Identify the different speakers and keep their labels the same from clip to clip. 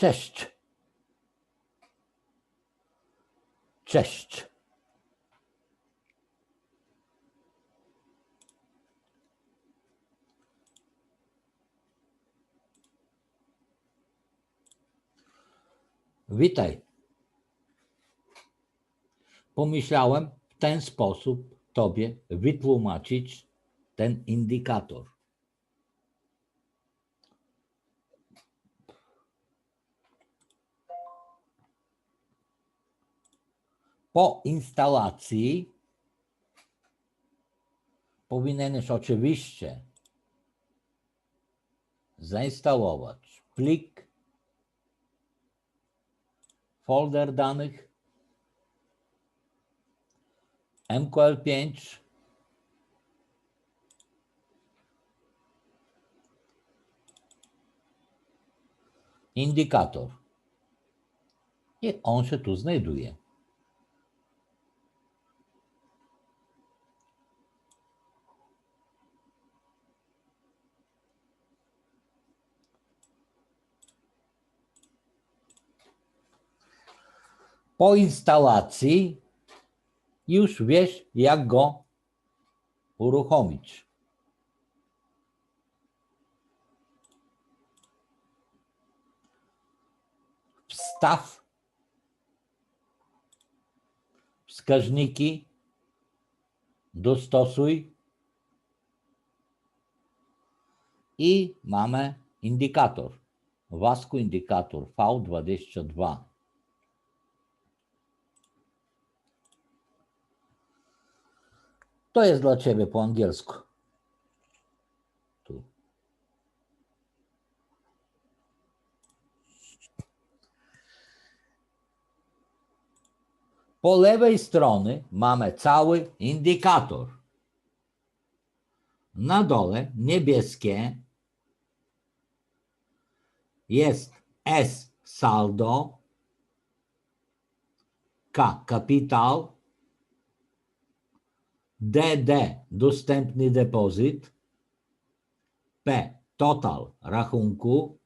Speaker 1: Cześć. Cześć. Witaj. Pomyślałem w ten sposób Tobie wytłumaczyć ten indykator. Po instalacji powinieneś oczywiście zainstalować plik, folder danych, MQL5, indykator. I on się tu znajduje. Po instalacji już wiesz, jak go uruchomić. Wstaw wskaźniki, dostosuj i mamy indykator. Wasku indykator V22. To jest dla ciebie po angielsku. Tu. Po lewej stronie mamy cały indykator. Na dole niebieskie jest S saldo, K kapital, DD dostępny depozyt, P total rachunku,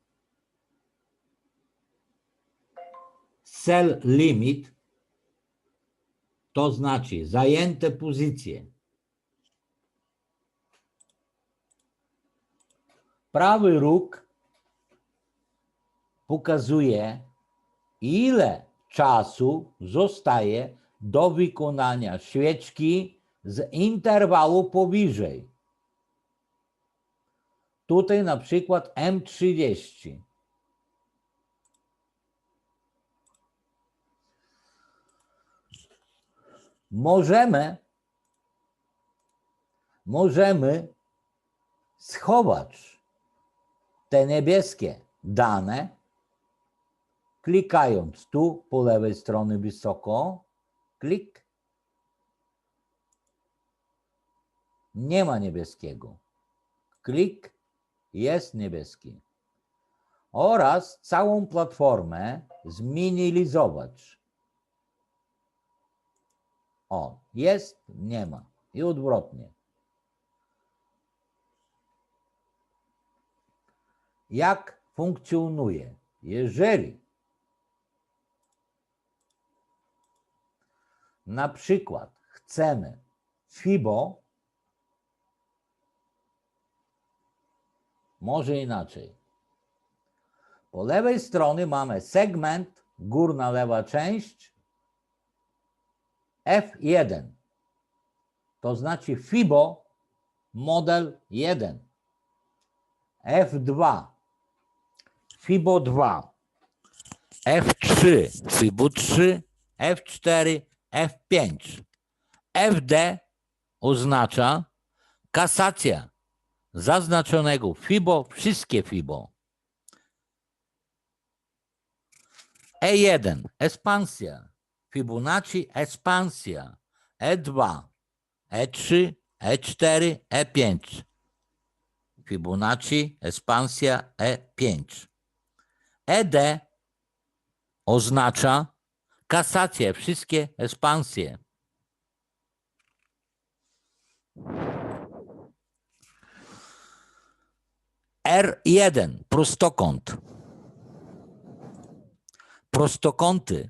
Speaker 1: sell limit to znaczy zajęte pozycje. Prawy róg pokazuje, ile czasu zostaje do wykonania świeczki z interwału powyżej. Tutaj na przykład M30. Możemy, możemy schować te niebieskie dane, klikając tu po lewej stronie wysoko, klik, nie ma niebieskiego. Klik, jest niebieski. Oraz całą platformę zminimalizować. O, jest, nie ma. I odwrotnie. Jak funkcjonuje? Jeżeli na przykład chcemy FIBO, może inaczej. Po lewej stronie mamy segment, górna lewa część, F1. To znaczy FIBO model 1. F2. FIBO 2. F3. FIBO 3. F4. F5. FD oznacza kasacja zaznaczonego FIBO, wszystkie FIBO. E1, ekspansja. Fibonacci, ekspansja. E2, E3, E4, E5. Fibonacci, ekspansja, E5. ED oznacza kasację, wszystkie ekspansje. R1, prostokąt. Prostokąty.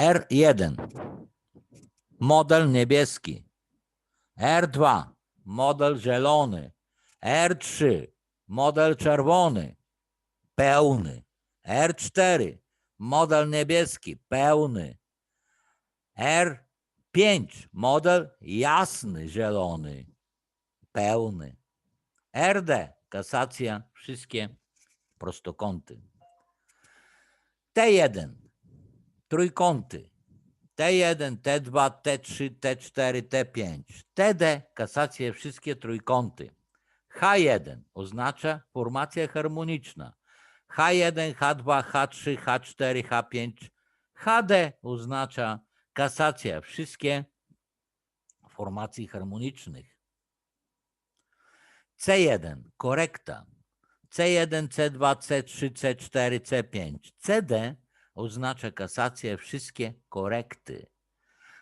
Speaker 1: R1. Model niebieski. R2. Model zielony. R3. Model czerwony. Pełny. R4. Model niebieski. Pełny. R5. Model jasny, zielony. Pełny. RD. Kasacja. Wszystkie prostokąty. T1. Trójkąty. T1, T2, T3, T4, T5. TD. Kasacje. Wszystkie trójkąty. H1 oznacza formacja harmoniczna. H1, H2, H3, H4, H5. HD oznacza kasacja. Wszystkie formacji harmonicznych. C1 korekta. C1, C2, C3, C4, C5. CD oznacza kasację wszystkie korekty.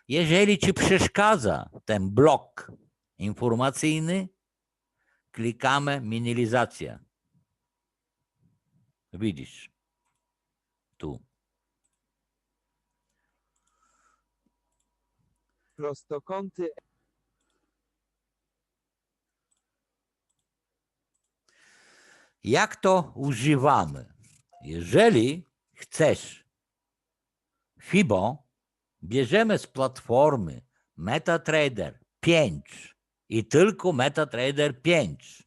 Speaker 1: Jeżeli ci przeszkadza ten blok informacyjny, klikamy minimalizacja. Widzisz. Tu.
Speaker 2: Prostokąty
Speaker 1: Jak to używamy? Jeżeli chcesz FIBO, bierzemy z platformy MetaTrader 5 i tylko MetaTrader 5.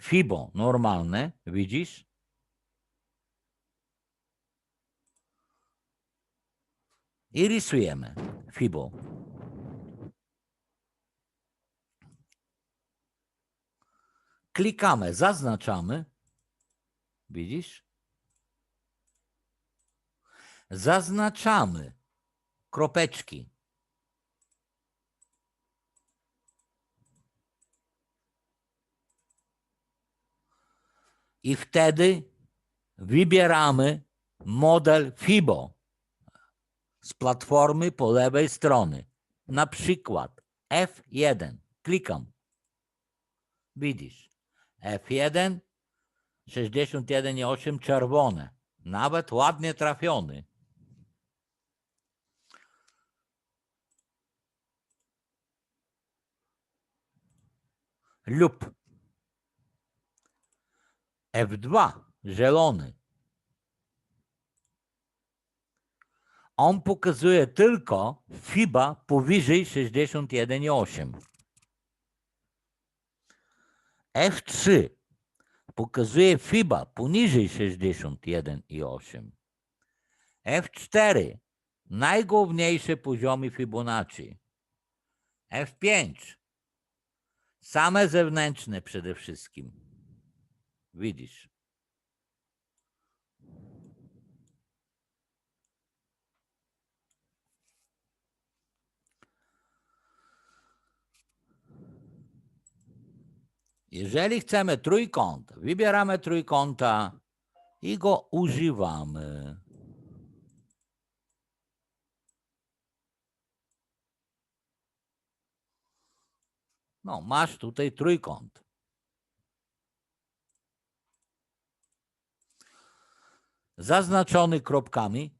Speaker 1: FIBO normalne, widzisz? I rysujemy FIBO. Klikamy, zaznaczamy. Widzisz? Zaznaczamy kropeczki. I wtedy wybieramy model FIBO z platformy po lewej stronie. Na przykład F1. Klikam. Widzisz. F1 61,8 czerwone. Nawet ładnie trafiony. Lub F2 zielony. On pokazuje tylko FIBA powyżej 61,8. F3 pokazuje FIBA poniżej 61,8. F4 najgłówniejsze poziomy Fibonacci. F5 same zewnętrzne przede wszystkim. Widzisz. Jeżeli chcemy trójkąt, wybieramy trójkąta i go używamy. No, masz tutaj trójkąt. Zaznaczony kropkami.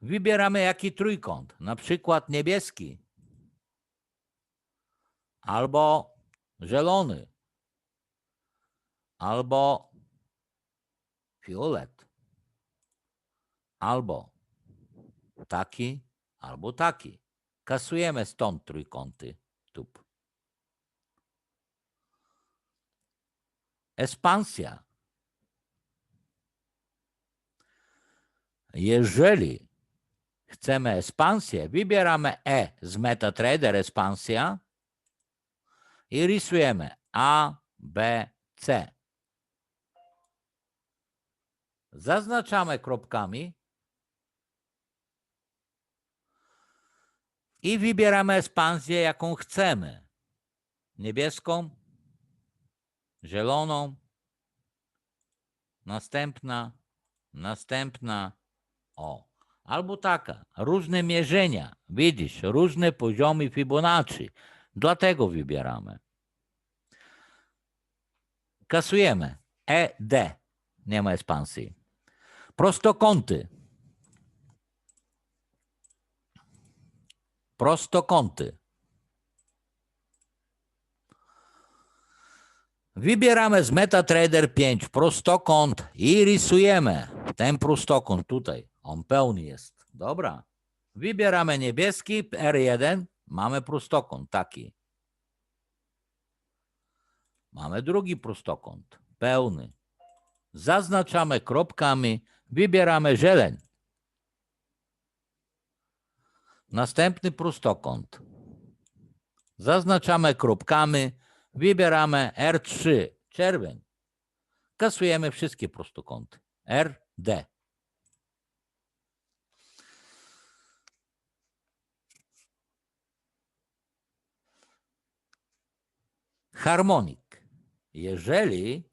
Speaker 1: Wybieramy jaki trójkąt, na przykład niebieski albo zielony albo fiolet albo taki albo taki. Kasujemy stąd trójkąty tup. Ekspansja. Jeżeli chcemy ekspansję, wybieramy E z MetaTrader ekspansja i rysujemy A, B, C. Zaznaczamy kropkami i wybieramy ekspansję, jaką chcemy. Niebieską, zieloną, następna, następna, o. Albo taka, różne mierzenia, widzisz, różne poziomy Fibonacci. Dlatego wybieramy. Kasujemy. ED. Nie ma ekspansji. Prostokąty. Prostokąty. Wybieramy z MetaTrader 5 prostokąt i rysujemy ten prostokąt tutaj. On pełny jest. Dobra. Wybieramy niebieski R1. Mamy prostokąt taki. Mamy drugi prostokąt. Pełny. Zaznaczamy kropkami. Wybieramy zieleń. Następny prostokąt. Zaznaczamy kropkami. Wybieramy R3, czerwień. Kasujemy wszystkie prostokąty. RD. Harmonik. Jeżeli,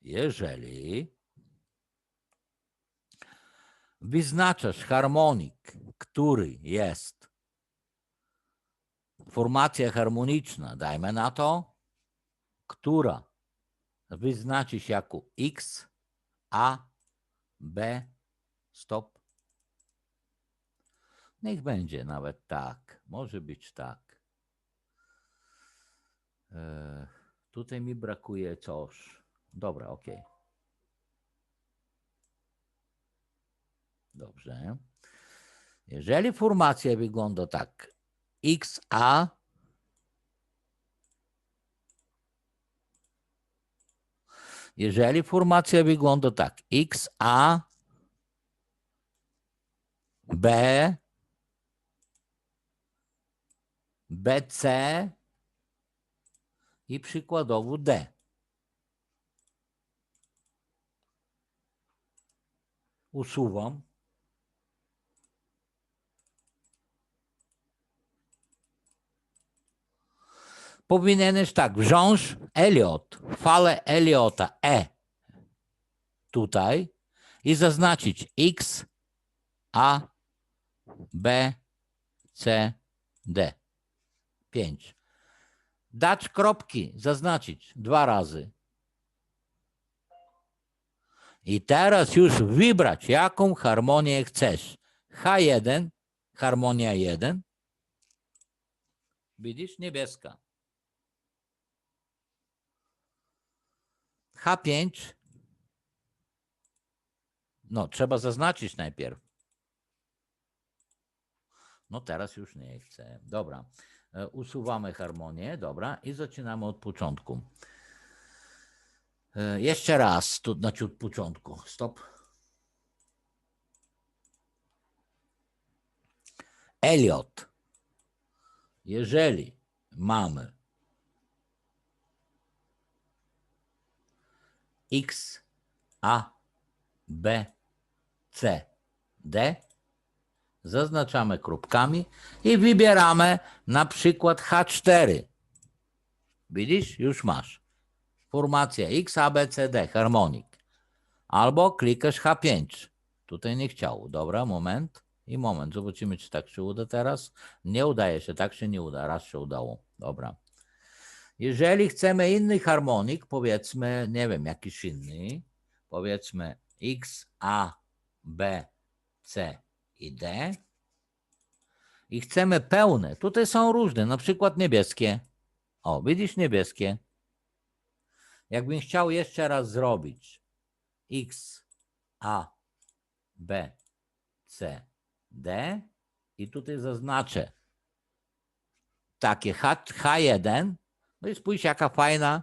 Speaker 1: jeżeli wyznaczasz harmonik, który jest formacja harmoniczna, dajmy na to, która wyznaczy się jako X, A, B, stop. Niech będzie nawet tak, może być tak. E, tutaj mi brakuje coś. Dobra, ok. Dobrze. Jeżeli formacja wygląda tak, XA Jeżeli formacja wygląda tak, XA B BC i przykładowo D. Usuwam. Powinieneś tak wziąć Eliot, falę Eliota E tutaj i zaznaczyć X, A, B, C, D. 5. Dać kropki, zaznaczyć dwa razy. I teraz już wybrać, jaką harmonię chcesz. H1, harmonia 1. Widzisz, niebieska. H5. No, trzeba zaznaczyć najpierw. No teraz już nie chcę. Dobra. E, Usuwamy harmonię, dobra, i zaczynamy od początku. E, Jeszcze raz, tu znaczy od początku. Stop. Elliot. Jeżeli mamy X, A, B, C, D, zaznaczamy kropkami i wybieramy na przykład H4. Widzisz? Już masz. Formacja X, A, B, C, D, harmonik. Albo klikasz H5. Tutaj nie chciało. Dobra, moment i moment. Zobaczymy, czy tak się uda teraz. Nie udaje się, tak się nie uda. Raz się udało. Dobra. Jeżeli chcemy inny harmonik, powiedzmy, nie wiem, jakiś inny, powiedzmy X, A, B, C i D. I chcemy pełne. Tutaj są różne, na przykład niebieskie. O, widzisz niebieskie. Jakbym chciał jeszcze raz zrobić X, A, B, C, D i tutaj zaznaczę takie H, H1, no i spójrz jaka fajna,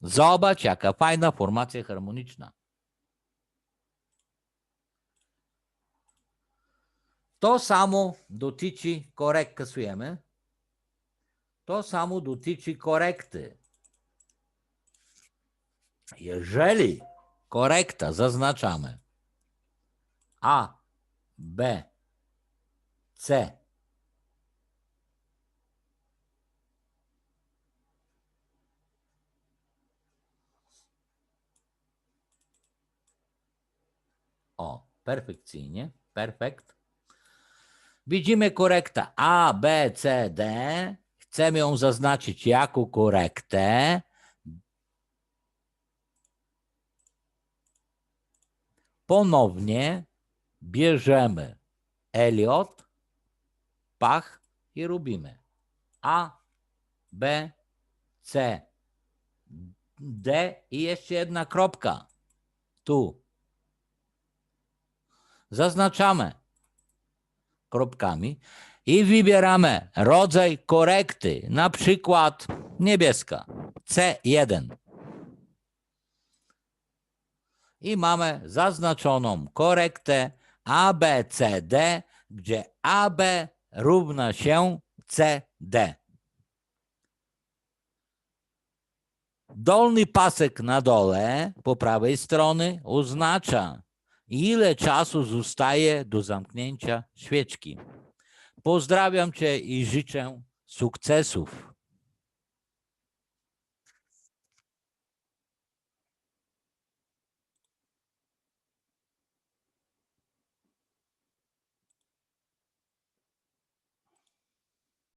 Speaker 1: zobacz jaka fajna formacja harmoniczna. To samo dotyczy korekt, kasujemy. To samo dotyczy korekty. Jeżeli korekta zaznaczamy A, B, C, O, perfekcyjnie, perfekt. Widzimy korekta A, B, C, D. Chcemy ją zaznaczyć jako korektę. ponownie bierzemy Eliot, pach i robimy A, B, C, D i jeszcze jedna kropka. Tu. Zaznaczamy kropkami i wybieramy rodzaj korekty, na przykład niebieska C1. I mamy zaznaczoną korektę ABCD, gdzie AB równa się CD. Dolny pasek na dole po prawej strony oznacza, ile czasu zostaje do zamknięcia świeczki. Pozdrawiam Cię i życzę sukcesów.